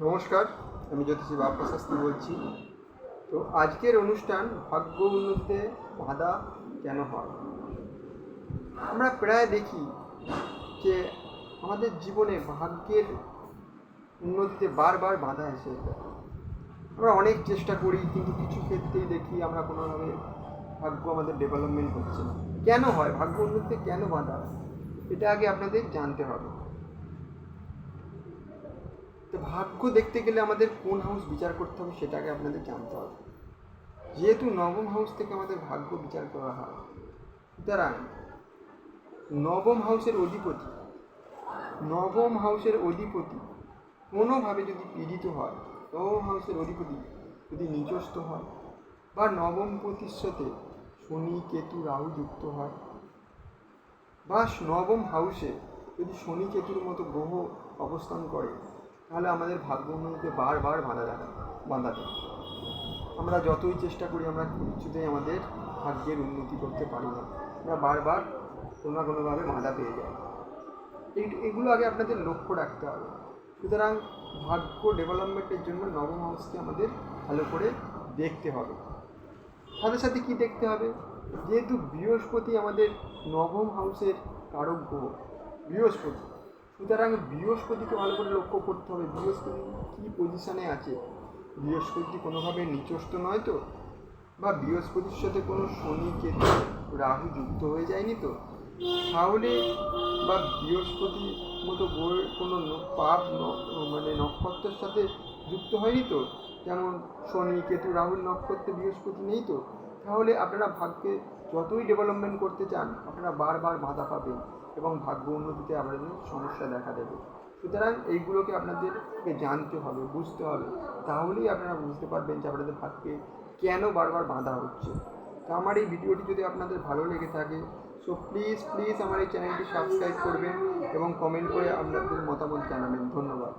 নমস্কার, আমি জ্যোতিষী বাপ্পা বলছি। তো আজকের অনুষ্ঠান ভাগ্য উন্নতিতে বাধা কেন হয়? আমরা প্রায় দেখি যে আমাদের জীবনে ভাগ্যের উন্নতিতে বারবার বাধা এসে আমরা অনেক চেষ্টা করি, কিন্তু কিছু ক্ষেত্রেই দেখি আমরা কোনোভাবে ভাগ্য আমাদের ডেভেলপমেন্ট হচ্ছে না। কেন হয়? ভাগ্য উন্নতিতে কেন বাধা? এটা আগে আপনাদের জানতে হবে। ভাগ্য দেখতে গেলে আমাদের কোন হাউস বিচার করতে হবে সেটাকে আপনাদের জানতে হবে। যেহেতু নবম হাউস থেকে আমাদের ভাগ্য বিচার করা হয়, সুতরাং নবম হাউসের অধিপতি, নবম হাউসের অধিপতি কোনোভাবে যদি পীড়িত হয়, নবম হাউসের অধিপতি যদি নিচস্থ হয় বা নবম পতির শনি, কেতু, রাহু যুক্ত হয় বা নবম হাউসে যদি শনি, কেতুর মতো গ্রহ অবস্থান করে তাহলে আমাদের ভাগ্য উন্নতিতে বারবার বাধা দেখা বাধা দেয়। আমরা যতই চেষ্টা করি, আমরা কিছুতেই আমাদের ভাগ্যের উন্নতি করতে পারি না। আমরা বারবার কোনো না কোনোভাবে বাঁধা পেয়ে যাই। এই এগুলো আগে আপনাদের লক্ষ্য রাখতে হবে। সুতরাং ভাগ্য ডেভেলপমেন্টের জন্য নবম হাউসকে আমাদের ভালো করে দেখতে হবে। সাথে সাথে কি দেখতে হবে? যেহেতু বৃহস্পতি আমাদের নবম হাউসের কারক গ্রহ, বৃহস্পতি। সুতরাং বৃহস্পতিকে ভালো করে লক্ষ্য করতে হবে। বৃহস্পতি কী পজিশানে আছে? বৃহস্পতি কোনোভাবে নিচস্ত নয় তো? বা বৃহস্পতির সাথে কোনো শনি কেতু রাহু যুক্ত হয়ে যায়নি তো? তাহলে বা বৃহস্পতি মতো গ্রহের কোনো পাপ মানে নক্ষত্রের সাথে যুক্ত হয়নি তো? যেমন শনি, কেতু, রাহুর নক্ষত্রে বৃহস্পতি নেই তো? তাহলে আপনারা ভাগ্যে যতই ডেভেলপমেন্ট করতে চান, আপনারা বারবার বাধা পাবেন এবং ভাগ্য উন্নতিতে আপনাদের সমস্যা দেখা দেবে। সুতরাং এইগুলোকে আপনাদেরকে জানতে হবে, বুঝতে হবে। তাহলেই আপনারা বুঝতে পারবেন যে আপনাদের ভাগ্যে কেন বারবার বাধা হচ্ছে। তো আমার এই ভিডিওটি যদি আপনাদের ভালো লেগে থাকে সো প্লিজ প্লিজ আমার এই চ্যানেলটি সাবস্ক্রাইব করবেন এবং কমেন্ট করে আপনাদের মতামত জানাবেন। ধন্যবাদ।